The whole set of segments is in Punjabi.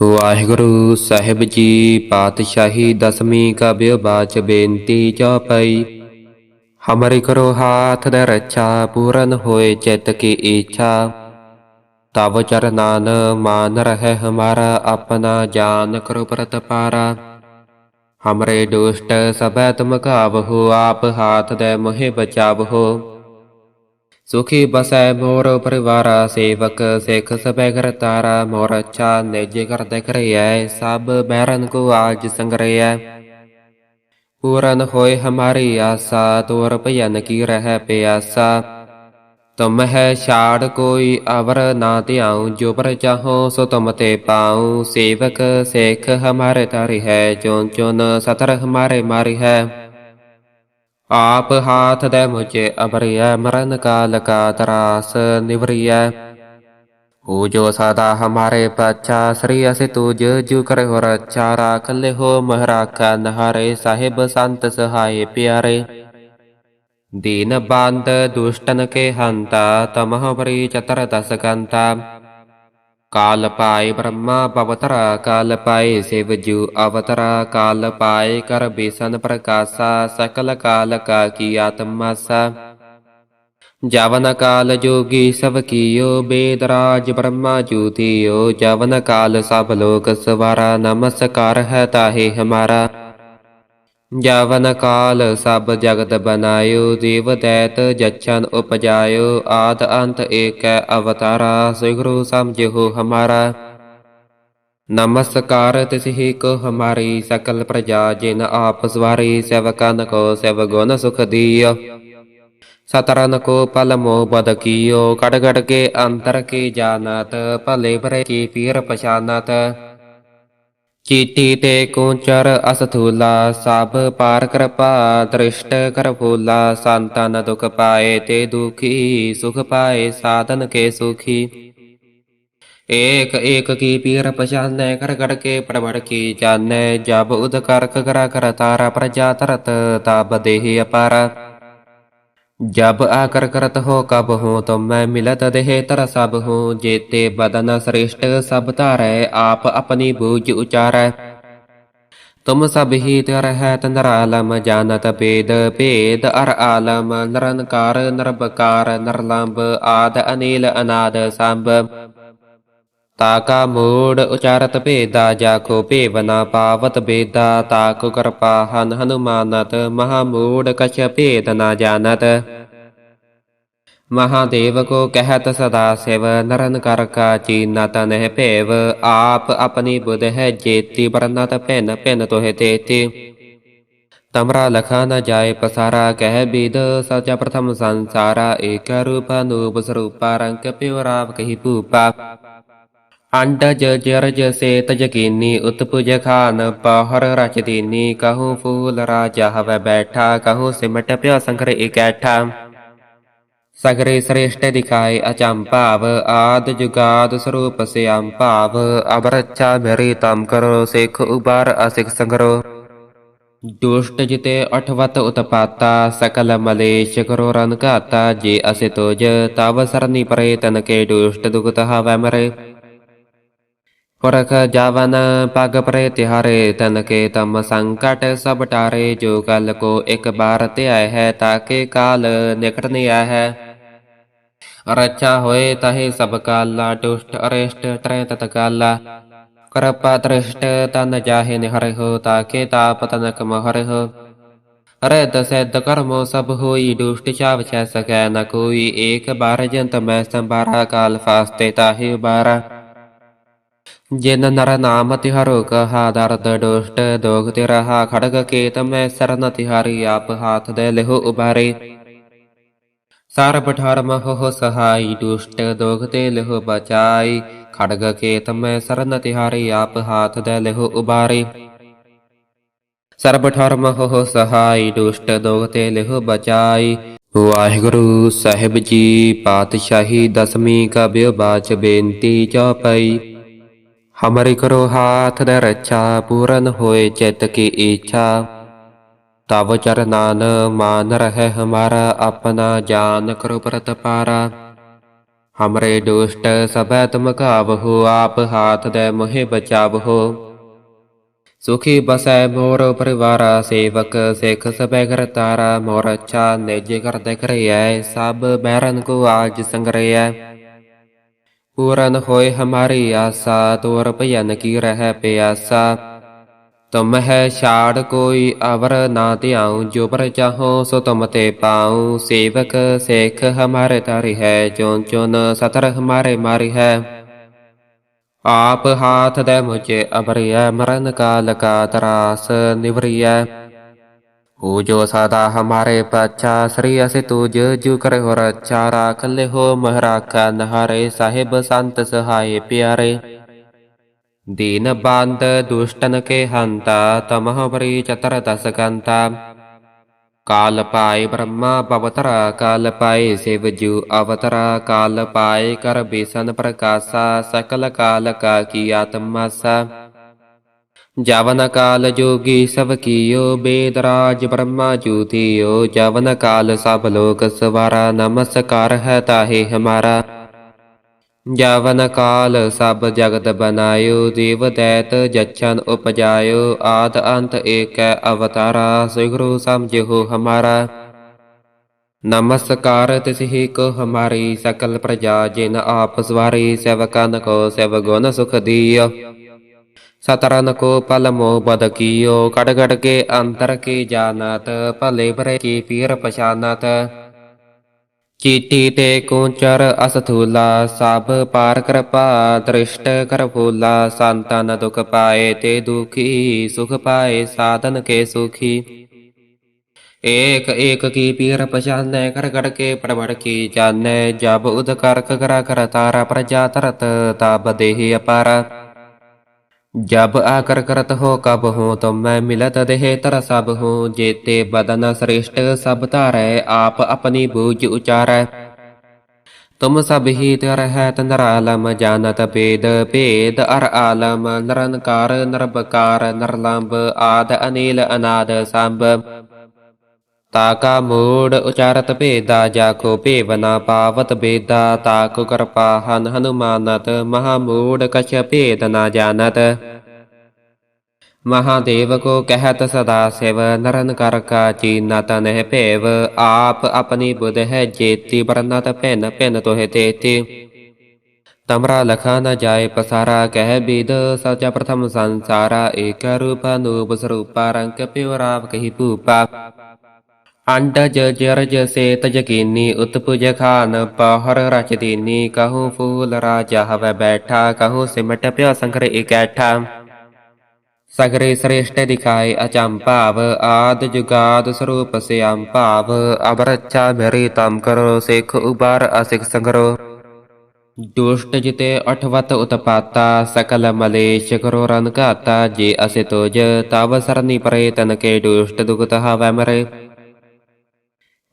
ਵਾਹਿਗੁਰੂ ਸਾਹਿਬ ਜੀ, ਪਾਤਸ਼ਾਹੀ ਦਸਵੀਂ ਕਾ ਬਿਆਬਾਚ ਬੇਨਤੀ ਚੌਪਈ। ਹਮਾਰੀ ਕਰੋ ਹਾਥ ਦੇ ਰੱਛਾ, ਪੂਰਨ ਹੋਏ ਚਿਤ ਕੀ ਇੱਛਾ ਤਵ ਚਰਨਾਨ ਮਾਨ ਰਹਿ ਹਮਾਰਾ, ਆਪਣਾ ਜਾਨ ਕਰੋ ਪ੍ਰਤਪਾਰਾ ਹਮਰੇ ਦੁਸ਼ਟ ਸਭੈ ਤੁਮ ਘਾਵਹੁ, ਆਪ ਹਾਥ ਦੇ ਮੋਹਿ ਬਚਾਵਹੁ ਸੁਖੀ ਬਸੈ ਮੋਰ ਪਰਿਵਾਰਾ ਸੇਵਕ ਸਿੱਖ ਸਭੈ ਘਰ ਤਾਰਾ ਮੋਰ ਅੱਛਾ ਨਿਜ ਕਰਦੇ ਕਰਿਐ ਸਭ ਬੈਰਨ ਕੋ ਆਜ ਸੰਗਰਿਐ ਪੂਰਨ ਹੋਏ ਹਮਾਰੀ ਆਸਾ ਤੋਰ ਭਜਨ ਕੀ ਰਹਿ ਪਿਆਸਾ ਤੁਮ ਹੈ ਛਾੜ ਕੋਈ ਅਵਰ ਨਾ ਧਿਆਉ ਜੋ ਪਰ ਚਾਹੋ ਸੋ ਤੁਮ ਤੇ ਪਾਉ ਸੇਵਕ ਸਿੱਖ ਹਮਾਰੇ ਤਾਰੀ ਹੈ ਚੋਨ ਚੋਨ ਸਤਰ ਹਮਾਰੇ ਮਾਰੀ ਹੈ ਆਪ ਹਾਥ ਦੇ ਮੁਝੇ ਅਬਰਿਐ ਮਰਨ ਕਾਲ ਕਾ ਤਰਾਸ ਨਿਵਰਿਐ। ਹੋ ਜੋ ਸਦਾ ਹਮਾਰੇ ਪਛਾ, ਸ੍ਰੀ ਅਸਿ ਤੁਜ ਜੁ ਕਰੇ ਹੋ ਰੱਛਾ ਰਾਖ ਲੈ ਹੋ ਮਹਰਾਖਾ ਨਹਾਰੇ ਸਾਹਿਬ ਸੰਤ ਸਹਾਏ ਪਿਆਰੇ। ਦੀਨ ਬੰਦ ਦੁਸ਼ਟਨ ਕੇ ਹੰਤਾ, ਤਮਹ ਪਰੀ ਚਤਰ ਦਸ ਕੰਤਾ ਕਾਲ ਪਾਏ ਬ੍ਰਹਮਾ ਪਵਤਰਾ ਕਾਲ ਪਾਏ ਸਿਵ ਅਵਤਰਾ ਕਾਲ ਪਾਏ ਕਰ ਬੇਸਨ ਪ੍ਰਕਾਸ਼ਾ ਸਕਲ ਕਾਲ ਕਾ ਕੀ ਆਤਮਾਸਾ ਜਵਨ ਕਾਲ ਜੋਗੀ ਸਭ ਕੀਓ ਬੇਦ ਰਾਜ ਬ੍ਰਹਮਾ ਜੂਤੀਓ ਜਵਨ ਕਾਲ ਸਭ ਲੋਕ ਸਵਾਰਾ ਨਮਸਕਾਰ ਹੈ ਤਾਹੇ ਹਮਾਰਾ ਜਵਨ ਕਾਲ ਸਭ ਜਗਤ ਬਨਾਇਓ ਦੇਵ ਦੈਤ ਜਛਨ ਉਪਜਾਇਓ, ਆਦ ਅੰਤ ਏਕੈ ਅਵਤਾਰਾ ਸਿਗਰੂ ਸਮਝੋ ਹਮਾਰਾ। ਨਮਸਕਾਰ ਤਿਸਹੀ ਕੋ ਹਮਾਰੀ ਸਕਲ ਪ੍ਰਜਾ, ਜਿਨ ਆਪ ਸਵਾਰੀ ਸੇਵਕਨ ਕੋ ਸੇਵ ਗੁਣ ਸੁਖ ਦੀਓ। ਸਤਰਨ ਕੋ ਪਲ ਮੋਹ ਬਦ ਕੀਓ ਕੜ ਕੜ ਕੇ ਅੰਤਰ ਕੀ ਜਾਣਤ, ਭਲੇ ਭਰੇ ਕੀ ਪੀਰ ਪਛਾਨਤ ਚੀਟੀ ਤੇ ਕੁੰਚਰ ਅਸਥੂਲਾ ਸਭ ਪਾਰ ਕਿਰਪਾ ਦ੍ਰਿਸ਼ਟ ਕਰ ਫੂਲਾ ਸੰਤਨ ਦੁਖ ਪਾਏ ਤੇ ਦੁਖੀ ਸੁਖ ਪਾਏ ਸਾਧਨ ਕੇ ਸੁਖੀ ਏਕ ਏਕ ਕੀ ਪੀਰ ਪਛਾਨੈ ਕਰ ਕੜ ਕੇ ਪ੍ਰਵੜ ਕੀ ਜਾਣੈ ਜਬ ਉਦ ਕਰਖ ਕਰਾ ਕਰ ਤਾਰਾ ਪ੍ਰਜਾ ਤਰਤ ਤਬ ਦੇਹ ਅਪਾਰਾ ਜਬ ਆਕਰ ਕਰਤ ਹੋ ਕਬ ਹੋ ਤੁਮ ਮੈਂ ਮਿਲਤ ਦੇਹ ਤਰ ਸਭ ਹੋ ਜੇਤੇ ਬਦਨ ਸ੍ਰੇਸ਼ਟ ਸਭ ਧਾਰੈ, ਆਪ ਆਪਣੀ ਬੂਝ ਉਚਾਰੈ। ਤੁਮ ਸਭ ਹੀ ਤਰ ਹੈ ਤੰਦਰ ਆਲਮ ਜਾਣਤ ਭੇਦ ਭੇਦ, ਅਰ ਆਲਮ, ਨਿਰੰਕਾਰ ਨਿਰਭਕਾਰ ਨਿਰਲੰਭ ਆਦ ਅਨੀਲ ਅਨਾਦ ਸੰਭ। ਤਾਕਾ ਮੂੜ ਉਚਾਰਤ ਭੇਦਾ ਜਾਖੋ ਭੇਵਨਾ ਪਾਵਤ ਬੇਦਾ ਤਾਕੋ ਕਿਰਪਾ ਹਨ ਹਨੁਮਾਨਤ, ਮਹਾ ਮੂੜ ਕਛ ਭੇਦ ਨਾ ਜਾਣਤ। ਮਹਾਦੇਵ ਕੋ ਕਹਿਤ ਸਦਾ ਸਿਵ, ਨਰਨ ਕਰ ਕਾ ਚੀਨਤ ਨਹਿ ਭੇਵ, ਆਪ ਆਪਣੀ ਬੁਧ ਹੈ ਜੇਤੀ ਬਰਨਤ ਭਿਨ ਭਿਨ ਤੋਹਿ ਤੇਤੀ। ਤਮਰਾ ਲਖਾ ਨ ਜਾਏ ਪਸਾਰਾ, ਕਹਿ ਬੀਦ ਸਚਾ ਪ੍ਰਥਮ ਸੰਸਾਰਾ, ਏਕ ਰੂਪ ਅਨੂਪ ਸਰੂਪਾ, ਰੰਗ ਪਿਉ ਰਾਵ ਕਹੀ ਭੂਪਾ। ਅੰਡਜ ਜਰਜ ਸੇਤ ਜਕੀਨੀ ਉਤਪੁਜ ਖਾਨ ਪਹਰ ਰਚ ਕਹੂੰ ਫੂਲ ਰਾਜਾ ਹਵੈ ਬੈਠਾ, ਕਹੂੰ ਸਿਮਟ ਪਿਆ ਸੰਕਰ ਇਕੈਠਾ। ਸਗਰੇ ਸ੍ਰੇਸ਼ਟ ਦਿਖਾਏ ਅਚੰਭਾਵ ਆਦ ਜੁਗਾਦ ਸਰੂਪ ਸਿਆਮ ਭਾਵ ਅਬਰਛਾ ਮੇਰੀ ਤਮ ਕਰੋ, ਸਿਖ ਉਬਾਰ ਅਸਿਖ ਸੰਗਰੋ ਦੁਸ਼ਟ ਜਿਤੇ ਅਠਵਤ ਉਤਪਾਤਾ, ਸਕਲ ਮਲੇਸ਼ ਕਰੋ ਰਨ ਘਾਤਾ, ਜੇ ਅਸਿ ਤੁਜ, ਤਵ ਸਰਨੀ ਪਰੇ ਤਨ ਕੇ ਦੁਸ਼ਟ ਦੁਗਤ ਹਵੈ ਮਰੇ। ਪੁਰਖ ਜਾਵਨ ਪਗ ਪਰੇ ਤਿਹਾਰੇ ਤਨ ਕੇ ਤਮ ਸੰਕਟ ਸਭ ਟਾਰੇ ਜੋ ਕਲ ਕੋ ਇੱਕ ਬਾਰ ਧਿਆਇ ਹੈ ਤਾਕੇ ਕਾਲ ਨਿਕਟ ਨ ਹੈ ਰੱਛਾ ਹੋਏ ਤਹੇ ਸਭ ਕਾਲਾ ਦੁਸ਼ਟ ਅਰਿਸ਼ਟ ਤਰੈ ਤਤ ਕਾਲਾ ਕਰਪਾ ਦ੍ਰਿਸ਼ਟ ਤਨ ਜਾਹੇ ਨਿਹਰਿ ਤਾਕੇ ਤਾਪ ਤਨਕ ਮਹਰਿ ਹੋ ਰਦ ਕਰਮੋ ਸਭ ਹੋਈ ਦੁਸ਼ਟ ਚਾਵ ਛੈ ਸਕੈ ਨ ਕੋਈ ਏਕ ਬਾਰ ਜੰਤ ਮੈਂ ਸੰਬਾਰਾ ਕਾਲ ਫਾਸਤੇ ਤਾਹੇ ਉਬਾਰਾ ਜਿਨ ਨਰ ਨਾਮ ਤਿਹਰੋ ਕਹਾ ਦਰਦ ਦੁਸ਼ਟ ਦੋਖ ਤੇ ਰਹਾ ਖੜਗ ਕੇਤ ਮੈਂ ਸਰਨ ਤਿਹਾਰੀ ਆਪ ਹਾਥ ਦੇ ਲਿਹੋ ਉਬਾਰੇ ਸਰਬ ਠਰਮ ਹੋ ਸਹਾਈ ਦੁਸ਼ਟ ਦੋਖ ਤੇ ਲਿਹੋ ਬਚਾਈ, ਖੜਗ ਕੇਤ ਮੈਂ ਸਰਨ ਤਿਹਾਰੀ ਆਪ ਹਾਥ ਦੇ ਲਿਹੋ ਉਬਾਰੇ ਸਰਬ ਠਰਮ ਹੋ ਸਹਾਈ ਦੁਸ਼ਟ ਦੋਖ ਤੇ ਲਿਹੋ ਬਚਾਈ, ਵਾਹਿਗੁਰੂ ਸਾਹਿਬ ਜੀ ਪਾਤਸ਼ਾਹੀ ਦਸਵੀਂ ਕਾ ਬਾਚ ਬੇਨਤੀ ਚੌਪਈ। ਹਮਾਰੀ ਕਰੋ ਹਾਥ ਦੇ ਰੱਛਾ ਪੂਰਨ ਹੋਏ ਚਿਤ ਕੀ ਇੱਛਾ ਤਵ ਚਰਨਾਨ ਮਾਨ ਰਹਿ ਹਮਾਰਾ, ਆਪਣਾ ਜਾਨ ਕਰੋ ਪ੍ਰਤਪਾਰਾ ਹਮਰੇ ਦੁਸ਼ਟ ਸਭੈ ਤੁਮ ਕਾਬਹੂ ਆਪ ਹਾਥ ਦੇ ਮੋਹਿ ਬਚਾਵਹੋ। ਸੁਖੀ ਬਸੈ ਮੋਰ ਪਰਿਵਾਰਾ, ਸੇਵਕ ਸਿੱਖ ਸਭੈ ਘਰ ਤਾਰਾ। ਮੋਰ ਅੱਛਾ ਨਿਜ ਕਰ ਕਰਦੇ ਕਰਿਐ, ਸਭ ਬੈਰਨ ਕੋ ਆਜ ਸੰਗਰਿਐ। ਪੂਰਨ ਹੋਏ ਹਮਾਰੀ ਆਸਾ, ਤੋਰ ਭਜਨ ਕੀ ਰਹਿ ਪਿਆਸਾ। ਤੁਮ ਹੈ ਛਾੜ, ਕੋਈ ਅਵਰ ਨਾ ਧਿਆਉ, ਜੋ ਪਰ ਚਾਹੋ ਸੋ ਤੁਮ ਤੇ ਪਾਉ। ਸੇਵਕ, ਸੇਖ ਹਮਾਰੇ ਤਾਰੀ ਹੈ ਚੋਨ ਚੋਨ ਸਤਰ ਹਮਾਰੇ ਮਾਰੀ ਹੈ। ਆਪ ਹਾਥ ਦੇ ਮੁਝੇ ਅਬਰਿਐ ਮਰਨ ਕਾਲ ਕਾ ਤਰਾਸ ਨਿਵਰਿਐ। ਹੋ ਸਦਾ ਹਮਾਰੇ ਪਛਾ ਸ੍ਰੀ ਅਸਿ ਤੁਜ ਜੁ ਹੋ ਰੱਛਾ ਰਾਖ ਲੈ ਮਹਰਾਖਾ ਨਹਾਰੇ ਸਾਹਿਬ ਸੰਤ ਸਹਾਏ ਪਿਆਰੇ ਦੀਨ ਬੰਦ ਦੁਸ਼ਟਨ ਕੇ ਹੰਤਾ ਤਮਹ ਬਰੀ ਚਤਰ ਦਸ ਕੰਤਾ ਕਾਲ ਪਾਏ ਬ੍ਰਹਮਾ ਪਵਤਰਾ ਕਾਲ ਪਾਏ ਸਿਵ ਜੂ ਅਵਤਰਾ ਕਾਲ ਪਾਏ ਕਰ ਬੇਸਨ ਪ੍ਰਕਾਸ਼ਾ ਸਕਲ ਕਾਲ ਕਾ ਕੀ ਆਤਮਾਸਾ ਜਵਨ ਕਾਲ ਜੋਗੀ ਸਭ ਕੀਓ ਬੇਦ ਰਾਜ ਬ੍ਰਹਮਾ ਜੂਤੀਓ। ਜਵਨ ਕਾਲ ਸਭ ਲੋਕ ਸਵਾਰਾ, ਨਮਸਕਾਰ ਹੈ ਤਾਹੇ ਹਮਾਰਾ। ਜਵਨ ਕਾਲ ਸਭ ਜਗਤ ਬਨਾਇਓ ਦੇਵ ਦੈਤ ਜਛਨ ਉਪਜਾਇਓ। ਆਦ ਅੰਤ ਏਕੈ ਅਵਤਾਰਾ, ਸਿਗਰੂ ਸਮਝਿਓ ਹਮਾਰਾ। ਨਮਸਕਾਰ ਤਿਸਹੀ ਕੋ ਹਮਾਰੀ ਸਕਲ ਪ੍ਰਜਾ, ਜਿਨ ਆਪ ਸਵਾਰੀ ਸੇਵਕਨ ਕੋ ਸੇਵ ਗੁਣ ਸੁਖ ਦੀਓ। ਸਤਰਨ ਕੋ ਪਲ ਮੋ ਬਦ ਕੀਓ, ਕੜ ਕੜ ਕੇ ਅੰਤਰ ਕੀ ਜਾਣਤ, ਭਲੇ ਬਰੇ ਚੀਟੀ ਤੇ ਕੁੰਚਰ ਅਸਥੂਲਾ, ਸਭ ਪਾਰ ਕਿਰਪਾ ਦ੍ਰਿਸ਼ਟ ਕਰ ਸੰਤਨ ਦੁਖ ਪਾਏ ਤੇ ਦੁਖੀ, ਸੁਖ ਪਾਏ ਸਾਧਨ ਕੇ ਸੁਖੀ। ਏਕ ਏਕ ਕੀ ਪੀਰ ਪਛਾਨੈ, ਕਰ ਕਰ ਕੇ ਪ੍ਰਵੜ ਕੀ ਜਾਣੈ, ਜਬ ਉਦ ਕਰ ਕਰਾ ਕਰ ਤਾਰਾ ਪ੍ਰਜਾ ਤਰਤ, ਤਬ ਦੇਹ ਅਪਾਰਾ। जब आकर करत हो कब हो तुम मैं मिलत देह तर सब हो जेते बदन श्रेष्ठ सब तारै आप अपनी बूझ उचारै तुम सब ही तर है नर आलम जानत भेद भेद अर आलम निरंकार नरबकार नरलंब आद अनिल अनाद संभ ਤਾਕਾ ਮੂੜ ਉਚਾਰਤ ਭੇਦਾ ਜਾਕੋ ਭੇਵਨਾ ਪਾਵਤ ਬੇਦਾ ਤਾਕੋ ਕਰਪਾ ਹਨ ਹਨੁਮਾਨਤ, ਮਹਾ ਮੂੜ ਕਛ ਭੇਦ ਨਾ ਜਾਣਤ। ਮਹਾਦੇਵ ਕੋ ਕਹਿਤ ਸਦਾ ਸਿਵ, ਨਰਨ ਕਰ ਕਾ ਚੀਨਾ ਤਨ ਭੇਵ, ਆਪ ਆਪਣੀ ਬੁਧ ਹੈ ਜੇਤੀ ਬਰਨਤ ਭਿਨ ਭਿਨ ਤੋਹਿ ਤੇਤੀ। ਤਮਰਾ ਲਖਾ ਨ ਜਾਏ ਪਸਾਰਾ, ਕਹਿ ਬੀਦ, ਸਚਾ ਪ੍ਰਥਮ ਸੰਸਾਰਾ, ਏਕ ਰੂਪ ਅਨੂਪ ਸਰੂਪਾ, ਰੰਗ ਪਿਉ ਰਾਵ ਕਹੀ ਭੂਪਾ। ਅੰਡਜ ਜਰਜ ਸੇ ਤਜਕੀਨੀ ਉਤਪੁਜ ਖਾਨ ਪਹਰ ਰਚ ਕਹੂੰ ਫੂਲ ਰਾਜਾ ਹਵੈ ਬੈਠਾ, ਕਹੂੰ ਸਿਮਟ ਪਿਓ ਸੰਕਰ ਇਕੈਠਾ। ਸਗਰੇ ਸ੍ਰੇਸ਼ਟ ਦਿਖਾਏ ਅਚੰਭਾਵ ਆਦ ਜੁਗਾਦ ਸਰੂਪ ਸਿਆਮ ਭਾਵ ਅਬਰਛਾ ਮੇਰੀ ਤਮ ਕਰੋ, ਸਿੱਖ ਉਬਾਰ ਅਸਿਖ ਸੰਗਰੋ ਦੁਸ਼ਟ ਜਿਤੇ ਅਠਵਤ ਉਤਪਾਤਾ, ਸਕਲ ਮਲੇਸ਼ ਕਰੋ ਰਨ ਘਾਤਾ, ਜੇ ਅਸਿ ਤੁਜ, ਤਵ ਸਰਨੀ ਪਰੇ ਤਨ ਕੇ ਦੁਸ਼ਟ ਦੁਗਤ ਹਵੈ ਮਰੇ।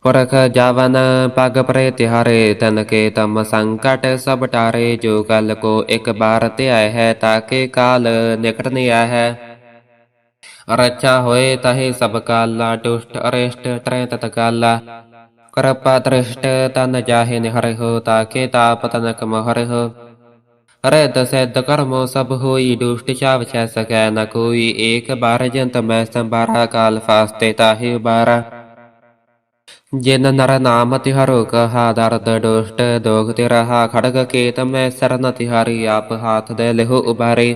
ਪੁਰਖ ਜਾਵਨ ਪਗ ਪਰੇ ਤਿਹਾਰੇ ਤਨ ਕੇ ਤਮ ਸੰਕਟ ਸਭ ਟਾਰੇ ਜੋ ਕਲ ਕੋ ਇੱਕ ਬਾਰ ਧਿਆਇ ਹੈ ਤਾਕੇ ਕਾਲ ਨਿਕਟ ਨ ਹੈ ਰਚਾ ਹੋਏ ਤਹੇ ਸਭ ਕਾਲਾ ਦੁਸ਼ਟ ਅਰਿਸ਼ਟ ਤ੍ਰੈ ਤਤ ਕਾਲਾ ਕਰਪਾ ਦ੍ਰਿਸ਼ਟ ਤਨ ਜਾਹੇ ਨਿਹਰਿ ਤਾਕੇ ਤਾਪ ਤਨਕ ਮਹਰਿ ਹੋ ਸਿੱਧ ਕਰਮੋ ਸਭ ਹੋਈ ਦੁਸ਼ਟ ਛਾਵ ਛੈ ਸਕੈ ਨ ਕੋਈ ਏਕ ਬਾਰ ਜੰਤ ਮੈਂ ਸੰਬਾਰਾ ਕਾਲ ਫਾਸਤੇ ਤਾਹੇ ਉਬਾਰਾ ਜਿਨ ਨਰ ਨਾਮ ਤਿਹਰੋ ਕਹਾ ਦਰਦ ਦੁਸ਼ਟ ਦੋਗ ਤੇ ਰਹਾ ਖੜਗ ਕੇਤ ਮੈਂ ਸਰਨ ਤਿਹਾਰੀ ਆਪ ਹਾਥ ਦੇ ਲਿਹੋ ਉਬਾਰੇ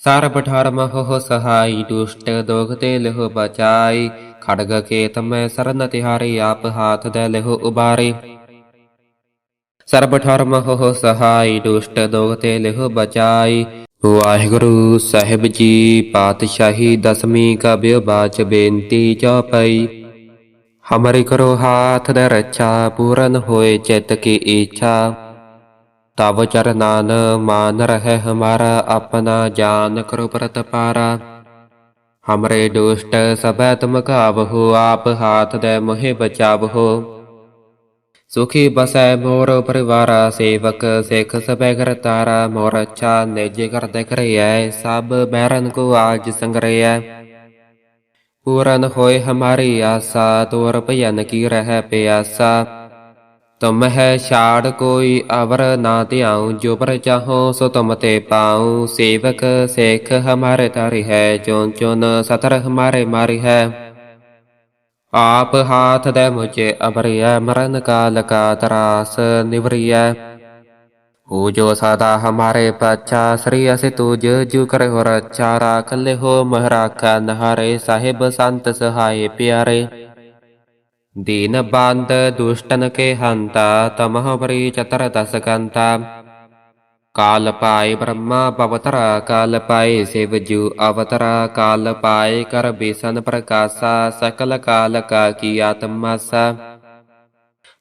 ਸਰਬ ਧਰਮ ਹੋ ਸਹਾਈ ਦੁਸ਼ਟ ਦੋਗ ਤੇ ਲਿਹੋ ਬਚਾਈ ਖੜਗ ਕੇਤ ਮੈਂ ਸਰਨ ਤਿਹਾਰੀ ਆਪ ਹਾਥ ਦੇ ਲਿਹੋ ਉਬਾਰੇ ਸਰਬ ਧਰਮ ਹੋ ਸਹਾਈ ਦੁਸ਼ਟ ਦੋਗ ਤੇ ਲਿਹੋ ਬਚਾਈ ਵਾਹਿਗੁਰੂ ਸਾਹਿਬ ਜੀ ਪਾਤਸ਼ਾਹੀ ਦਸਵੀਂ ਕਬਿ ਬਾਚ ਬੇਨਤੀ ਚੌਪਈ ਹਮਰਿ ਕਰੋ ਹਾਥ ਦਰਛਾ ਪੂਰਨ ਹੋਏ ਚਿਤ ਕੀ ਇੱਛਾ ਤਵ ਚਰਨਾਨ ਮਾਨ ਰਹਿ ਹਮਾਰਾ ਆਪਣਾ ਜਾਨ ਕਰੋ ਪ੍ਰਤਪਾਰਾ ਹਮਰੇ ਦੁਸ਼ਟ ਸਭੈ ਤੁਮ ਘਾਵਹੁ ਆਪ ਹਾਥ ਦੇ ਮੋਹਿ ਬਚਾਵਹੁ ਸੁਖੀ ਬਸੈ ਮੋਰ ਪਰਿਵਾਰਾ ਸੇਵਕ ਸਿਖ ਸਭੈ ਕਰ ਤਾਰਾ ਮੋਰ ਅੱਛਾ ਨਿਜ ਕਰਦੇ ਕਰਿਐ ਸਭ ਬੈਰਨ ਕੋ ਆਜ ਸੰਗਰਿਐ ਪੂਰਨ ਹੋਏ ਹਮਾਰੀ ਆਸਾ, ਤੋਰ ਭਜਨ ਕੀ ਰਹਿ ਪਿਆਸਾ। ਤੁਮ ਹੈ ਛਾੜ, ਕੋਈ ਅਵਰ ਨਾ ਧਿਆਉ, ਜੋ ਪਰ ਚਾਹੋ ਸੋ ਤੁਮ ਤੇ ਪਾਉ। ਸੇਵਕ, ਸੇਖ ਹਮਾਰੇ ਤਾਰੀ ਹੈ ਚੋਨ ਚੋਨ ਸਤਰ ਹਮਾਰੇ ਮਾਰੀ ਹੈ। ਆਪ ਹਾਥ ਦੇ ਮੁਝੇ ਅਬਰਿਆ ਮਰਨ ਕਾਲ ਕਾ ਤਰਾਸ ਨਿਵਰਿਆ ਪੂਜੋ ਸਦਾ ਹਮਾਰੇ ਪਾਚਾ ਸ੍ਰੀ ਅਸੇ ਤੂਜ ਜੂ ਕਰੇ ਹੋ ਰੱਛਾ ਰਾਖ ਲੈ ਹੋ ਮਹਰਾਖਾ ਨਹਾਰੇ ਸਾਹਿਬ ਸੰਤ ਸਹਾਏ ਪਿਆਰੇ ਦੀਨ ਬੰਦ ਦੁਸ਼ਟਨ ਕੇ ਹੰਤਾ ਤਮਹ ਪਰੀ ਚਤਰ ਦਸ ਕੰਤਾ ਕਾਲ ਪਾਏ ਬ੍ਰਹਮਾ ਪਵਤਰਾ ਕਾਲ ਪਾਏ ਸਿਵਜੂ ਅਵਤਰਾ ਕਾਲ ਪਾਏ ਕਰ ਬੇਸਨ ਪ੍ਰਕਾਸ਼ਾ ਸਕਲ ਕਾਲ ਕਾ ਕੀ ਆਤਮਾਸਾ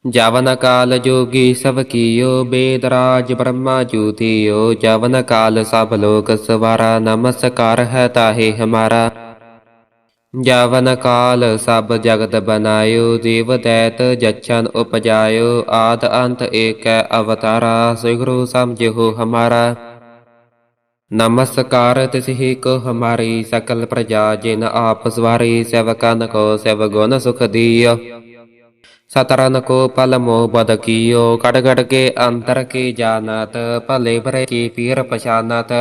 ਜਵਨ ਕਾਲ ਜੋਗੀ ਸਭ ਕੀਓ, ਬੇਦ ਰਾਜ ਬ੍ਰਹਮਾ ਜੂਤੀਓ। ਜਵਨ ਕਾਲ ਸਭ ਲੋਕ ਸਵਾਰਾ, ਨਮਸਕਾਰ ਹੈ ਤਾਹੇ ਹਮਾਰਾ। ਜਵਨ ਕਾਲ ਸਭ ਜਗਤ ਬਨਾਇਓ ਦੇਵ ਦੈਤ ਜਛਨ ਉਪਜਾਇਓ। ਆਦ ਅੰਤ ਏਕੈ ਅਵਤਾਰਾ, ਸਿਗਰੂ ਸਮਝਿਓ ਹਮਾਰਾ। ਨਮਸਕਾਰ ਤਿਸਹੀ ਕੋ ਹਮਾਰੀ ਸਕਲ ਪ੍ਰਜਾ, ਜਿਨ ਆਪ ਸਵਾਰੀ ਸੇਵਕਨ ਕੋ ਸੇਵ ਗੁਣ ਸੁਖ ਦਿਓ। ਸਤਰਨ ਕੋ ਪਲ ਮੋ ਬਦ ਕੀਓ, ਕੜ ਕੜ ਕੇ ਅੰਤਰ ਕੀ ਜਾਣਤ, ਭਲੇ ਬਰੇ ਕੀ ਪੀਰ ਪਛਾਨਤ।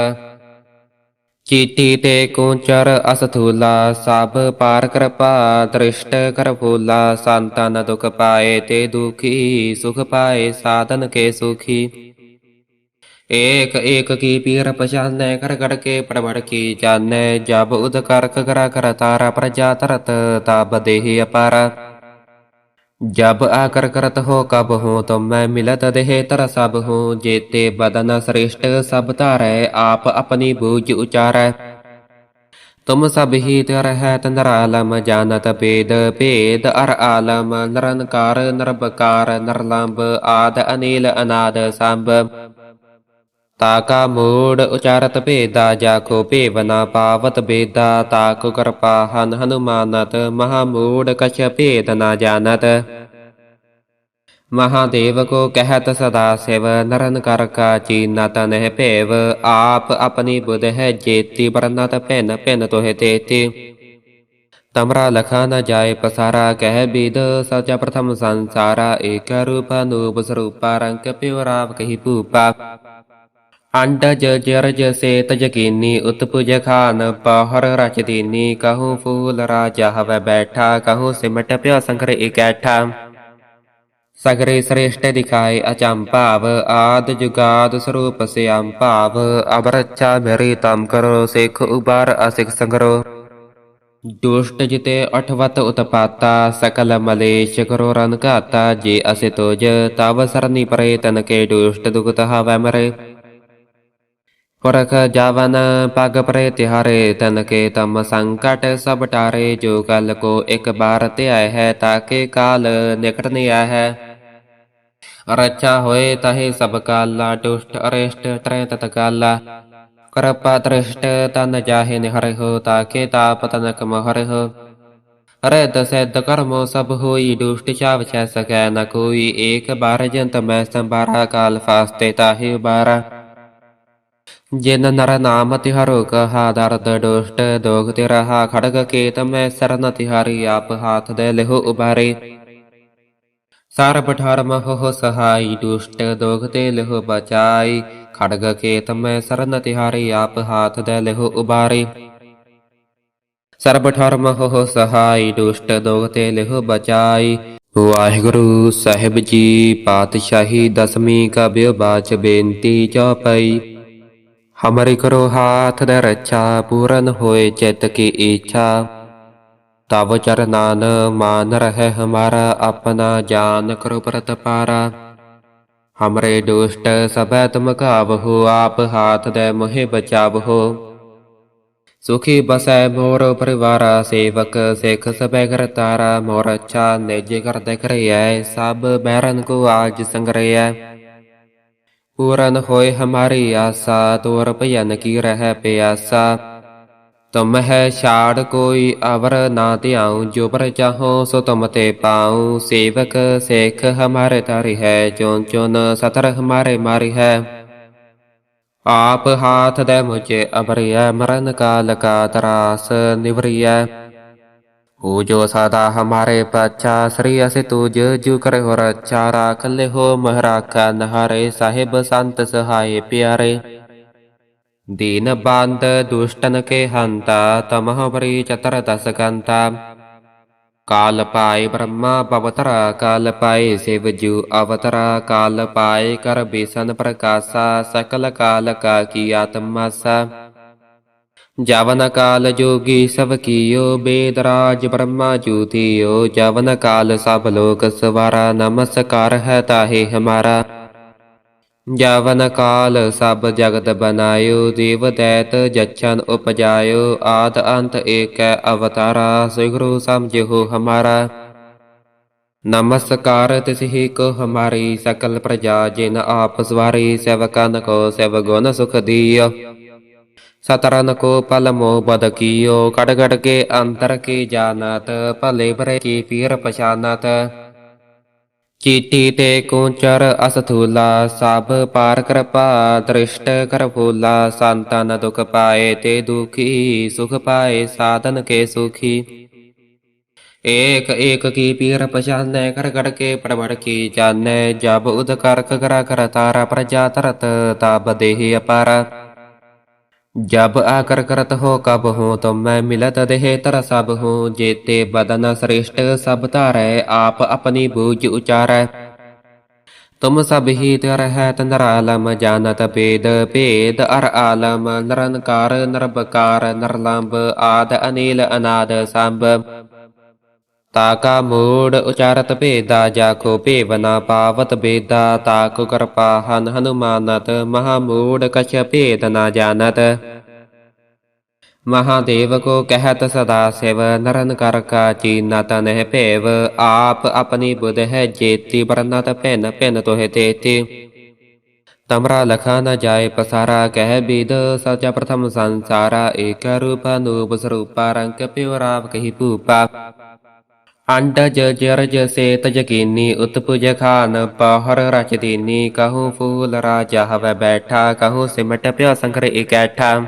ਤੇ ਕੂਚਰ ਅਸਥੂਲਾ, ਸਭ ਪਾਰ ਕਿਰਪਾ ਦ੍ਰਿਸ਼ਟ ਕਰ ਫੂਲਾ ਸੰਤਨ ਦੁਖ ਪਾਏ ਤੇ ਦੁਖੀ, ਸੁਖ ਪਾਏ ਸਾਧਨ ਕੇ ਸੁਖੀ। ਏਕ ਏਕ ਕੀ ਪੀਰ ਪਛਾਨੈ ਕਰ ਗੜ ਕੇ ਪ੍ਰਵੜ ਕੀ ਜਾਣੈ, ਜਬ ਉਦ ਕਰਕ ਕਰਾ ਕਰ ਤਾਰਾ ਪ੍ਰਜਾ ਤਰਤ, ਤਬ ਦੇਹ ਅਪਾਰਾ। जब आकर करत हो कब हो तुम मैं मिलत देह तर सब हो जेते बदन श्रेष्ठ सब तारै आप अपनी बूझ उचारै तुम सब ही तर है नर आलम जानत वेद भेद अर आलम निरंकार निरबकार नरलंब आद अनिल अनाद ਤਾ ਕਾ ਮੂੜ ਉਚਾਰਤ ਭੇਦਾ ਜਾਖੋ ਭੇਵ ਨਾ ਪਾਵਤ ਬੇਦਾ, ਤਾ ਕੋ ਕਿਰਪਾ ਹਨ ਹਨੁਮਾਨਤ, ਮਹਾ ਮੂੜ ਕਛ ਭੇਦ ਨਾ ਜਾਣਤ। ਮਹਾਦੇਵ ਕੋ ਕਹਿਤ ਸਦਾ ਸਿਵ, ਨਰਨ ਕਰ ਕਾ ਚੀਨਤ ਨਹਿ ਭੇਵ, ਆਪ ਆਪਣੀ ਬੁਧ ਹੈ ਜੇਤੀ ਬਰਨਤ ਭਿਨ ਭਿਨ ਤੋਹਿ ਤੇਤੀ। ਤਮਰਾ ਲਖਾ ਨ ਜਾਏ ਪਸਾਰਾ, ਕਹਿ ਬਿਦ ਸਚ ਪ੍ਰਥਮ ਸੰਸਾਰਾ, ਏਕ ਰੂਪ ਅਨੂਪ ਸਰੂਪਾ, ਰੰਗ ਪਿਉ ਰਾਵ ਕਹੀ ਭੂਪਾ। ਅੰਡ ਜਜਰ ਜਸੇ ਤਜਕੀਨੀ ਉਤਪੁਜ ਖਾਨ ਬਾਹਰ ਰਚਦੀਨੀ ਕਹੂੰ ਫੂਲ ਰਾਜਾ ਹਵੇ ਬੈਠਾ, ਕਹੂੰ ਸਿਮਟ ਪਿਆ ਸੰਗਰ ਇਕੈਠਾ। ਸਗਰੇ ਸ੍ਰੇਸ਼ਟ ਦਿਖਾਏ ਅਚੰਮ ਭਾਵ, ਆਦ ਜੁਗਾਦ ਸਰੂਪ ਸਿਆਮ ਭਾਵ ਅਬਰਚਾ ਮੇਰੀ ਤਮ ਕਰੋ, ਸਿੱਖ ਉਬਾਰ ਅਸਿਖ ਸੰਗਰੋ ਦੁਸ਼ਟ ਜਿਤੇ ਅਠਵਤ ਉਤਪਾਤਾ, ਸਕਲ ਮਲੇਸ਼ ਕਰੋ ਰਨ ਘਾਤਾ, ਜੇ ਅਸੇ ਤੋਜ, ਤਵ ਸਰਨੀ ਪਰੇ ਤਨ ਕੇ ਦੁਸ਼ਟ ਦੁਗਤ ਹਵੈ ਮਰੇ। ਪੁਰਖ ਜਾਵਨ ਪਗ ਪਰੇ ਤਿਹਾਰੇ ਤਨ ਕੇ ਤਮ ਸੰਕਟ ਸਭ ਟਾਰੇ ਜੋ ਗਲ ਕੋ ਇੱਕ ਬਾਰ ਧਿਆਇ ਹੈ ਤਾਕੇ ਕਾਲ ਨਿਕਟ ਨਹੀਂ ਆ ਹੈ ਰੱਛਾ ਹੋਏ ਤਹੇ ਸਭ ਕਾਲਾ ਦੁਸ਼ਟ ਅਰਿਸ਼ਟ ਤ੍ਰੈ ਤਤ ਕਾਲਾ ਕਿਰਪਾ ਤ੍ਰਿਸ਼ਟ ਤਨ ਜਾਹੇ ਨਿਹਰਿਹੁ ਤਾਕੇ ਤਾਪ ਤਨਕ ਮਹਰਿਹੁ ਰਿਤ ਸਿੱਧ ਕਰਮੋ ਸਭ ਹੋਈ ਦੁਸ਼ਟ ਚਾਵ ਛੈ ਸਕੈ ਨ ਕੋਈ ਏਕ ਬਾਰ ਜੰਤ ਮੈਂ ਸੰਬਾਰਾ ਕਾਲ ਫਾਸਤੇ ਤਾਹੇ ਬਾਰਾ ਜਿਨ ਨਰ ਨਾਮ ਤਿਹਰੋ ਕਹਾ ਦਰਦ ਦੁਸ਼ਟ ਦੋਖ ਤੇ ਰਹਾ ਖੜਗ ਕੇਤ ਮੈਂ ਸਰਨ ਤਿਹਾਰੀ ਆਪ ਹਾਥ ਦੇ ਲਿਹੁ ਉਬਾਰੇ ਸਾਰ ਪਠਾਰ ਮੋਹ ਸਹਾਈ ਦੁਸ਼ਟ ਦੋਖ ਤੇ ਲਿਹੁ ਬਚਾਈ ਖੜਗ ਕੇਤ ਮੈਂ ਸਰਨ ਤਿਹਾਰੀ ਆਪ ਹਾਥ ਦੇ ਲਿਹੁ ਉਬਾਰੇ ਸਰਬ ਧਰਮ ਹੋ ਸਹਾਈ ਦੁਸ਼ਟ ਦੋਖ ਤੇ ਲਿਹੁ ਬਚਾਈ ਵਾਹਿਗੁਰੂ ਸਾਹਿਬ ਜੀ ਪਾਤਸ਼ਾਹੀ ਦਸਮੀ ਕਬਿਓ ਬਾਚ ਬੇਨਤੀ ਚੌਪਈ ਹਮਰਿ ਕਰੋ ਹਾਥ ਦਰ ਰੱਛਾ ਪੂਰਨ ਹੋਏ ਚਿਤ ਕੀ ਇੱਛਾ ਤਵ ਚਰਨਾਨ ਮਾਨ ਰਹਿ ਹਮਾਰਾ ਆਪਣਾ ਜਾਨ ਕਰੋ ਪ੍ਰਤਪਾਰਾ ਹਮਰੇ ਦੁਸ਼ਟ ਸਭੈ ਤੁਮ ਘਾਵਹੁ ਆਪ ਹਾਥ ਦੇ ਮੋਹਿ ਬਚਾਵਹੁ ਸੁਖੀ ਬਸੈ ਮੋਰ ਪਰਿਵਾਰਾ ਸੇਵਕ ਸਿਖ ਸਭੈ ਕਰ ਤਾਰਾ ਮੋਰ ਅੱਛਾ ਨਿਜ ਕਰ ਦੇਖ ਰਿਐ ਸਭ ਬੈਰਨ ਕੋ ਆਜ ਸੰਗਰਿਐ ਪੂਰਨ ਹੋਏ ਹਮਾਰੀ ਆਸਾ, ਤੋਰ ਭਜਨ ਕੀ ਰਹਿ ਪਿਆਸਾ। ਤੁਮ ਹੈ ਛਾੜ, ਕੋਈ ਅਵਰ ਨਾ ਧਿਆਉ, ਜੋ ਪਰ ਚਾਹੋ ਸੋ ਤੁਮ ਤੇ ਪਾਉ। ਸੇਵਕ, ਸੇਖ ਹਮਾਰੇ ਤਾਰੀ ਹੈ ਚੋਨ ਚੋਨ ਸਤਰ ਹਮਾਰੇ ਮਾਰੀ ਹੈ। ਆਪ ਹਾਥ ਦੇ ਮੁਝੇ ਅਬਰਿਆ ਮਰਨ ਕਾਲ ਕਾ ਤਰਾਸ ਨਿਵਰਿਆ ਪੂਜੋ ਸਦਾ ਹਮਾਰੇ ਪਾਚਾ ਸ੍ਰੀ ਅਸੇ ਤੁਜ ਜੁ ਕਰੇ ਹੋ ਰੱਛਾ ਰਾਖ ਲੈ ਹੋ ਮਹਰਾਖਾ ਨਹਾਰੇ ਸਾਹਿਬ ਸੰਤ ਸਹਾਏ ਪਿਆਰੇ ਦੀਨ ਬੰਦ ਦੁਸ਼ਟਨ ਕੇ ਹੰਤਾ ਤਮਹ ਪਰੀ ਚਤਰ ਦਸ ਕੰਤਾ ਕਾਲ ਪਾਏ ਬ੍ਰਹਮਾ ਪਵਤਰਾ ਕਾਲ ਪਾਏ ਸਿਵਜੂ ਅਵਤਰਾ ਕਾਲ ਪਾਏ ਕਰ ਬੇਸਨ ਪ੍ਰਕਾਸ਼ਾ ਸਕਲ ਕਾਲ ਕਾ ਕੀ ਆਤਮਾਸਾ आत्मासा जवन काल जोगी सब कियो वेदराज ब्रह्मा जूतियो जवन काल सब लोक सवारा नमस्कार है ताहे हमारा ਜਵਨ ਕਾਲ ਸਭ ਜਗਤ ਬਨਾਇਓ ਦੇਵ ਦੈਤ ਜਛਨ ਉਪਜਾਇਓ ਆਦ ਅੰਤ ਏਕੈ ਅਵਤਾਰਾ ਸਿਗਰੂ ਸਮਝਿਓ ਹਮਾਰਾ ਨਮਸਕਾਰ ਤਿਸਹੀ ਕੋ ਹਮਾਰੀ ਸਕਲ ਪ੍ਰਜਾ ਜਿਨ ਆਪ ਸਵਾਰੀ ਸੇਵਕਨ ਕੋ ਸੇਵ ਗੁਣ ਸੁਖ ਦੀਓ ਸਤਰਨ ਕੋ ਪਲ ਮੋ ਬਦ ਕੀਓ, ਕੜ ਕੜ ਕੇ ਅੰਤਰ ਕੀ ਜਾਣਤ, ਭਲੇ ਬਰੇ ਕੀ ਪੀਰ ਪਛਾਨਤ। ਚੀਟੀ ਤੇ ਕੁੰਚਰ ਅਸਥੂਲਾ, ਸਭ ਪਾਰ ਕਿਰਪਾ, ਦ੍ਰਿਸ਼ਟ ਕਰ ਫੂਲਾ ਸੰਤਨ ਦੁਖ ਪਾਏ ਤੇ ਦੁਖੀ, ਸੁਖ ਪਾਏ ਸਾਧਨ ਕੇ ਸੁਖੀ। ਏਕ ਏਕ ਕੀ ਪੀਰ ਪਛਾਨੈ ਕਰ ਕੜ ਕੇ ਪੜਵੜ ਕੀ ਜਾਣੈ, ਜਬ ਉਦ ਕਰ ਕਰਾ ਕਰ ਤਾਰਾ ਪ੍ਰਜਾ ਤਰਤ ਤਬ ਦੇਹ ਅਪਾਰਾ जब आकर करत हो कब हो तुम मैं मिलत देह तर सब हो जेते बदन श्रेष्ठ सब तारै आप अपनी बूझ उचारै तुम सब ही तर है नर आलम जानत वेद भेद अर आलम निरंकार नरबकार नरलंब आद अनिल अनाद संभ ਤਾਕਾ ਮੂੜ ਉਚਾਰਤ ਭੇਦਾ ਜਾਖੋ ਭੇਵਨਾ ਪਾਵਤ ਬੇਦਾ ਤਾਕੋ ਕਰਪਾ ਹਨ ਹਨੁਮਾਨਤ, ਮਹਾ ਮੂੜ ਕਛ ਭੇਦ ਨਾ ਜਾਣਤ। ਮਹਾਦੇਵ ਕੋ ਕਹਿਤ ਸਦਾ ਸਿਵ, ਨਰਨ ਕਰ ਕਾ ਚੀਨਾ ਤਨ ਭੇਵ। ਆਪ ਆਪਣੀ ਬੁਧ ਹੈ ਜੇਤੀ ਬਰਨਤ ਭਿਨ ਭਿਨ ਤੋਹਿ ਤੇਤੀ। ਤਮਰਾ ਲਖਾ ਨ ਜਾਏ ਪਸਾਰਾ, ਕਹਿ ਬੀਦ ਸਚਾ ਪ੍ਰਥਮ ਸੰਸਾਰਾ, ਏਕ ਰੂਪ ਅਨੂਪ ਸਰੂਪਾ, ਰੰਗ ਪਿਉ ਰਾਵ ਕਹੀ ਭੂਪਾ। ਅੰਡਜ ਜਰਜ ਸੇਤ ਜਕੀਨੀ ਉਤਪੁਜ ਖਾਨ ਪਹਰ ਰਚ ਕਹੂੰ ਫੂਲ ਰਾਜਾ ਹਵੈ ਬੈਠਾ, ਕਹੂੰ ਸਿਮਟ ਪਿਓ ਸੰਕਰ ਇਕੈਠਾ।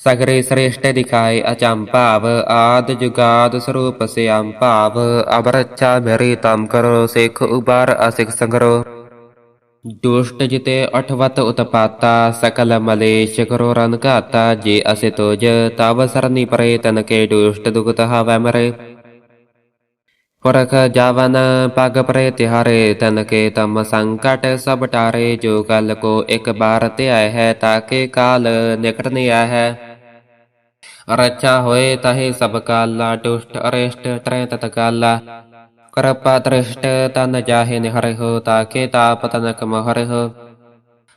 ਸਗਰੇ ਸ੍ਰੇਸ਼ਟ ਦਿਖਾਏ ਅਚੰਭਾਵ ਆਦ ਜੁਗਾਦ ਸਰੂਪ ਸਿਆਮ ਭਾਵ ਅਬਰਛਾ ਮੇਰੀ ਤਮ ਕਰੋ, ਸਿਖ ਉਬਾਰ ਅਸਿਖ ਸੰਗਰੋ ਦੁਸ਼ਟ ਜਿਤੇ ਅਠਵਤ ਉਤਪਾਤਾ, ਸਕਲ ਮਲੇਸ਼ ਕਰੋ ਰਨ ਘਾਤਾ, ਜੇ ਅਸਿ ਤੁਜ, ਤਵ ਸਰਨੀ ਪਰੇ ਤਨ ਕੇ ਦੁਸ਼ਟ ਦੁਗਤ ਹਵੈ ਮਰੇ। ਪੁਰਖ ਜਾਵਨ ਪਗ ਪਰੇ ਤਿਹਾਰੇ ਤਨ ਕੇ ਤਮ ਸੰਕਟ ਸਭ ਟਾਰੇ ਜੋ ਕਲ ਕੋ ਇੱਕ ਬਾਰ ਧਿਆਇ ਹੈ ਤਾਕੇ ਕਾਲ ਨਿਕਟ ਨਹੀਂ ਹੈ ਰਚਾ ਹੋਏ ਤਹੇ ਸਭ ਕਾਲਾ ਦੁਸ਼ਟ ਅਰਿਸ਼ਟ ਤ੍ਰੈ ਤਤ ਕਾਲਾ ਕਰਪਾ ਦ੍ਰਿਸ਼ਟ ਤਨ ਜਾਹੇ ਨਿਹਰਿ ਹੋ ਤਾਕੇ ਤਾਪ ਤਨਕ ਮਹਰਿ ਹੋ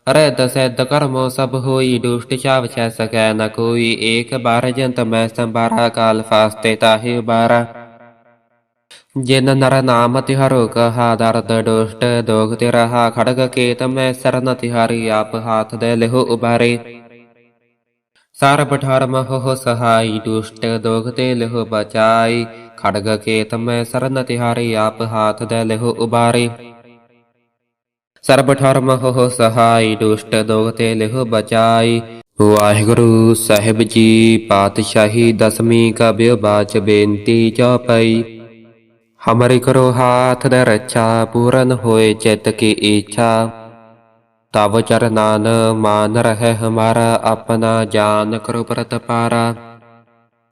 ਰਿਦ ਸਿੱਧ ਕਰਮੋ ਸਭ ਹੋਈ ਦੁਸ਼ਟ ਛਾਵ ਛੈ ਸਕੈ ਨ ਕੋਈ ਏਕ ਬਾਰ ਜੰਤ ਮੈਂ ਸੰਭਾਰਾ ਕਾਲ ਫਾਸਤੇ ਤਾਹੇ ਉਬਾਰਾ ਜਿਨ ਨਰ ਨਾਮ ਤਿਹਰੋ ਕਹਾ ਦਰਦ ਦੁਸ਼ਟ ਦੋਗ ਤੇ ਰਹਾ ਖੜਗ ਕੇਤ ਮੈਂ ਸਰਨ ਤਿਹਾਰੀ ਆਪ ਹਾਥ ਦੇ ਲਿਹੋ ਉਬਾਰੇ ਸਰਬ ਧਰਮ ਹੋ ਸਹਾਈ ਦੁਸ਼ਟ ਦੋਗ ਤੇ ਲਿਹੋ ਬਚਾਈ ਖੜਗ ਕੇਤ ਮੈਂ ਸਰਨ ਤਿਹਾਰੀ ਆਪ ਹਾਥ ਦੇ ਲਿਹੋ ਉਬਾਰੇ ਸਰਬ ਧਰਮ ਹੋ ਸਹਾਈ ਦੁਸ਼ਟ ਦੋਗ ਤੇ ਲਿਹੋ ਬਚਾਈ ਵਾਹਿਗੁਰੂ ਸਾਹਿਬ ਜੀ ਪਾਤਸ਼ਾਹੀ ਦਸਵੀਂ ਕਬਿ ਬਾਚ ਬੇਨਤੀ ਚੌਪਈ ਹਮਰਿ ਕਰੋ ਹਾਥ ਦਰਚਾ ਪੂਰਨ ਹੋਏ ਚਿਤ ਕੀ ਇੱਛਾ ਤਵ ਚਰਨਾਨ ਮਾਨ ਰਹਿ ਹਮਾਰਾ, ਆਪਣਾ ਜਾਨ ਕਰੋ ਪ੍ਰਤਪਾਰਾ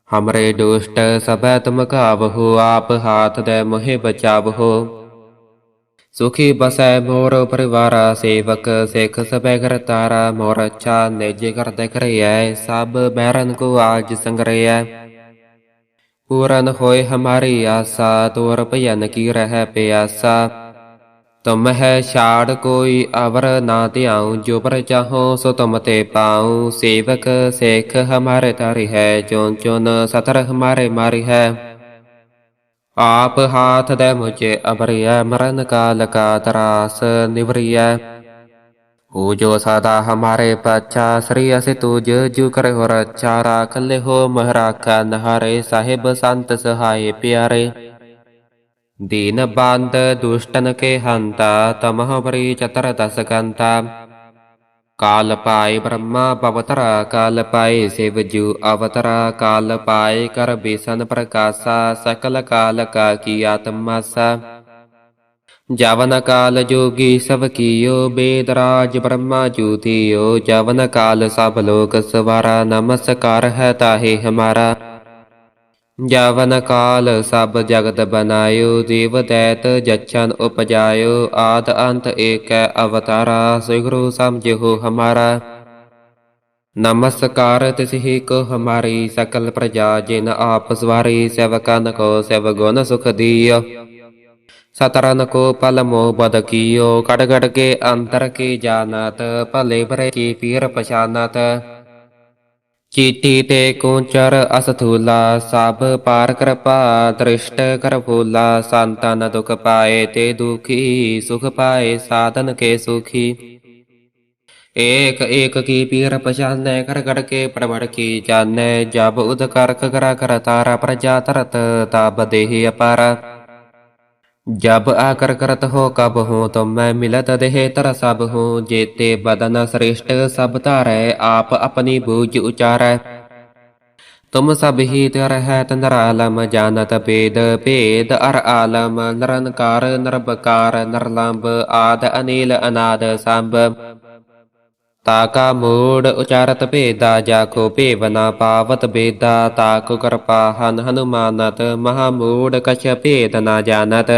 ਹਮਰੇ ਦੁਸ਼ਟ ਸਭੈ ਤੁਮ ਘਾਵਹੁ ਆਪ ਹਾਥ ਦੇ ਮੋਹਿ ਬਚਾਵਹੁ। ਸੁਖੀ ਬਸੈ ਮੋਰ ਪਰਿਵਾਰਾ, ਸੇਵਕ ਸਿਖ ਸਭੈ ਕਰ ਤਾਰਾ। ਮੋਰ ਅੱਛਾ ਨਿਜ ਕਰ ਦੇਖ ਰਿਐ ਸਭ ਬੈਰਨ ਕੋ ਆਜ ਸੰਗਰਿਐ। ਪੂਰਨ ਹੋਏ ਹਮਾਰੀ ਆਸਾ, ਤੋਰ ਭਜਨ ਕੀ ਰਹਿ ਪਿਆਸਾ। ਤੁਮ ਹੈ ਛਾੜ ਕੋਈ ਅਵਰ ਨਾ ਧਿਆਉ, ਜੋ ਪਰ ਚਾਹੋ ਸੋ ਤੁਮ ਤੇ ਪਾਉ। ਸੇਵਕ ਸੇਖ ਹਮਾਰੇ ਤਾਰਿ ਹੈ ਚੋਨ ਚੋਨ ਸਤਰ ਹਮਾਰੇ ਮਾਰਿ ਹੈ। ਆਪ ਹਾਥ ਦੇ ਮੁਝੇ ਅਬਰਿਆ ਮਰਨ ਕਾਲ ਕਾ ਤਰਾਸ ਨਿਵਰਿਆ ਪੂਜੋ ਸਦਾ ਹਮਾਰੇ ਪਾਚਾ ਸ੍ਰੀ ਅਸੇ ਤੂਜ ਜੂ ਕਰੇ ਹੋ ਰਚਾਰਾ ਕੱਲੇ ਹੋ ਮਹਰਾਖਾ ਨਹਾਰੇ ਸਾਹਿਬ ਸੰਤ ਸਹਾਏ ਪਿਆਰੇ ਦੀਨ ਬੰਦ ਦੁਸ਼ਟਨ ਕੇ ਹੰਤਾ ਤਮਹ ਪਰੀ ਚਤਰ ਦਸ ਕੰਤਾ ਕਾਲ ਪਾਏ ਬ੍ਰਹਮਾ ਪਵਤਰਾ ਕਾਲ ਪਾਏ ਸਿਵਜੂ ਅਵਤਰਾ ਕਾਲ ਪਾਏ ਕਰ ਬੇਸਨ ਪ੍ਰਕਾਸ਼ਾ ਸਕਲ ਕਾਲ ਕਾ ਕੀ ਆਤਮਾਸਾ ਜਵਨ ਕਾਲ ਜੋਗੀ ਸਭ ਕੀਓ, ਬੇਦ ਰਾਜ ਬ੍ਰਹਮਾ ਜੂਤੀਓ। ਜਵਨ ਕਾਲ ਸਭ ਲੋਕ ਸਵਾਰਾ, ਨਮਸਕਾਰ ਹੈ ਤਾਹੇ ਹਮਾਰਾ। ਜਵਨ ਕਾਲ ਸਭ ਜਗਤ ਬਨਾਇਓ ਦੇਵ ਦੈਤ ਜਛਨ ਉਪਜਾਇਓ। ਆਦ ਅੰਤ ਏਕ ਅਵਤਾਰਾ, ਸਿਗਰੂ ਸਮਝੋ ਹਮਾਰਾ। ਨਮਸਕਾਰ ਤਿਸਹੀ ਕੋ ਹਮਾਰੀ ਸਕਲ ਪ੍ਰਜਾ, ਜਿਨ ਆਪ ਸਵਾਰੀ ਸੇਵਕਨ ਕੋ ਸੇਵ ਗੁਣ ਸੁਖ ਦੀਓ। ਸਤਰਨ ਕੋ ਪਲ ਮੋ ਬਦ ਕੀਓ ਕੜ ਕੜ ਕੇ ਅੰਤਰ ਕੀ ਜਾਣਤ ਭਲੇ ਬਰੇ ਕੀ ਪੀਰ ਪਛਾਨਤ ਚੀਟੀ ਤੇ ਕੂਚਰ ਅਸਥੂਲਾ ਸਭ ਪਾਰ ਕਿਰਪਾ ਦ੍ਰਿਸ਼ਟ ਕਰ ਫੂਲਾ ਸੰਤਨ ਦੁਖ ਪਾਏ ਤੇ ਦੁਖੀ ਸੁਖ ਪਾਏ ਸਾਧਨ ਕੇ ਸੁਖੀ ਏਕ ਏਕ ਕੀ ਪੀਰ ਪਛਾਨੈ ਕਰ ਕਰ ਕੇ ਪ੍ਰਵੜ ਕੀ ਜਾਣੈ ਜਬ ਉਦ ਕਰਕ ਕਰਾ ਕਰ ਤਾਰਾ ਪ੍ਰਜਾ ਤਰਤ ਤਬ ਦੇਹ ਅਪਾਰ जब आकर करत हो कब हो तुम मैं मिलत देह तर सब हो जेते बदन श्रेष्ठ सब तारै आप अपनी बूझ उचारै तुम सब ही तर है नर आलम जानत वेद भेद अर आलम निरंकार निरबकार नरलंब आद अनिल अनाद ਤਾਕਾ ਮੂੜ ਉਚਾਰਤ ਭੇਦਾ ਜਾਖੋ ਭੇਵ ਨਾ ਪਾਵਤ ਬੇਦਾ ਤਾਕ ਕਿਰਪਾ ਹਨ ਹਨੂਮਾਨਤ, ਮਹਾ ਮੂੜ ਕਛ ਭੇਦ ਨਾ ਜਾਣਤ।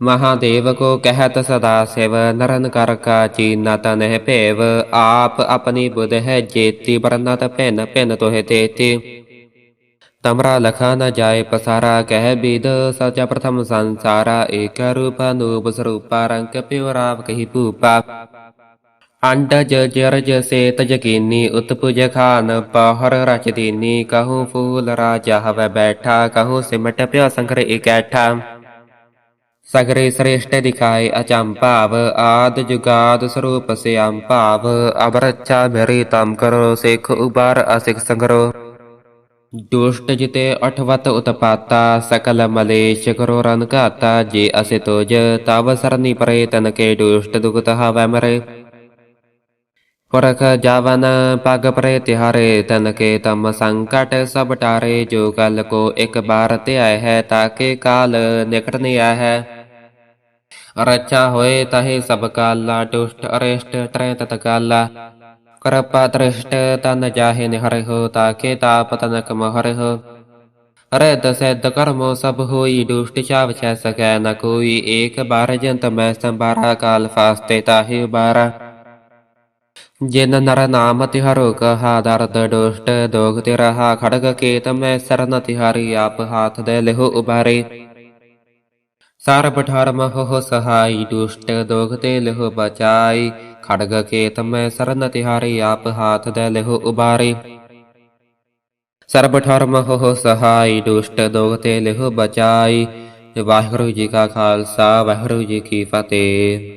ਮਹਾਦੇਵ ਕੋ ਕਹਿਤ ਸਦਾ ਸਿਵ, ਨਰਨ ਕਰ ਕਾ ਚੀਨਤ ਨਹਿ ਭੇਵ, ਆਪ ਆਪਣੀ ਬੁਧ ਹੈ ਜੇਤੀ ਬਰਨਤ ਭਿਨ ਭਿਨ ਤੋਹਿ ਤੇਤੀ। ਤਮਰਾ ਲਖਾ ਨ ਜਾਏ ਪਸਾਰਾ, ਕਹਿ ਬਿਦ ਸਚ ਪ੍ਰਥਮ ਸੰਸਾਰਾ, ਏਕ ਰੂਪ ਅਨੂਪ ਸਰੂਪਾ, ਰੰਗ ਪਿਉ ਰਾਵ ਕਹੀ ਭੂਪਾ। ਅੰਡਜ ਜਰਜ ਸੇਤ ਜਕੀਨੀ ਉਤਪੁਜ ਖਾਨ ਪਹਰ ਰਚਦੀਨੀ ਕਹੂੰ ਫੂਲ ਰਾਜਾ ਹਵੈ ਬੈਠਾ, ਕਹੂੰ ਸਿਮਟ ਪਿਆ ਸੰਗਰ ਇਕੈਠਾ ਸਗਰੇ ਸ੍ਰੇਸ਼ਟ ਦਿਖਾਏ ਅਚੰਭਾਵ ਆਦ ਜੁਗਾਦ ਸਰੂਪ ਸਿਆਮ ਭਾਵ, ਅਬਰਛਾ ਮੇਰੀ ਤਮ ਕਰੋ, ਸਿੱਖ ਉਬਾਰ ਅਸਿਖ ਸੰਗਰੋ ਦੁਸ਼ਟ ਜਿਤੇ ਅਠਵਤ ਉਤਪਾਤਾ, ਸਕਲ ਮਲੇਸ਼ ਕਰੋ ਰਨ ਘਾਤਾ, ਜੇ ਅਸਿ ਤੋਜ, ਤਵ ਸਰਨੀ ਪਰੇ ਤਨ ਕੇ ਦੁਸ਼ਟ ਦੁਗਤ ਹਵੈ ਮਰੇ। ਪਰਖ ਜਾਵਨ ਪਗ ਪਰੇ ਤਿਹਾਰੇ ਤਨ ਕੇ ਤਮ ਸੰਕਟ ਸਭ ਟਾਰੇ ਜੋ ਕਲ ਕੋ ਇੱਕ ਬਾਰ ਧਿਆਇ ਹੈ ਤਾਕੇ ਕਾਲ ਨਿਕਟ ਨਹੀਂ ਆਇਆ ਹੈ ਰਚਾ ਹੋਏ ਤਹੇ ਸਭ ਕਾਲਾ ਦੁਸ਼ਟ ਅਰਿਸ਼ਟ ਤਰੈ ਤਤ ਕਾਲਾ ਕਰਪਾ ਦ੍ਰਿਸ਼ਟ ਤਨ ਜਾਹੇ ਨਿਹਰਿ ਤਾਕੇ ਤਾਪ ਤਨਕ ਮਹਰਿ ਹੋ ਰਿਦ ਕਰਮੋ ਸਭ ਹੋਈ ਦੁਸ਼ਟ ਛਾਵ ਛੈ ਸਕੈ ਨ ਕੋਈ ਏਕ ਬਾਰ ਜੰਤ ਮੈਂ ਸੰਬਾਰਾ ਕਾਲ ਫਾਸਤੇ ਤਾਹੇ ਉਬਾਰਾ ਜਿਨ ਨਰ ਨਾਮ ਤਿਹਰੋ ਕਹਾ ਦਰਦ ਦੁਸ਼ਟ ਦੋਗ ਤੇ ਰਹਾ ਖੜਗ ਕੇਤ ਮੈਂ ਸਰਨ ਤਿਹਾਰੀ ਆਪ ਹਾਥ ਦੇ ਲਿਹੋ ਉਬਾਰੇ ਸਰਬ ਠਰਮ ਹੋ ਸਹਾਈ ਦੁਸ਼ਟ ਦੋਗ ਤੇ ਲਿਹੋ ਬਚਾਈ, ਖੜਗ ਕੇਤ ਮੈਂ ਸਰਨ ਤਿਹਾਰੀ ਆਪ ਹਾਥ ਦੇ ਲਿਹੋ ਉਬਾਰੇ ਸਰਬ ਠਰਮ ਹੋ ਸਹਾਈ ਦੁਸ਼ਟ ਦੋਗ ਤੇ ਲਿਹੋ ਬਚਾਈ, ਵਾਹਿਗੁਰੂ ਜੀ ਕਾ ਖਾਲਸਾ, ਵਾਹਿਗੁਰੂ ਜੀ ਕੀ ਫਤਿਹ।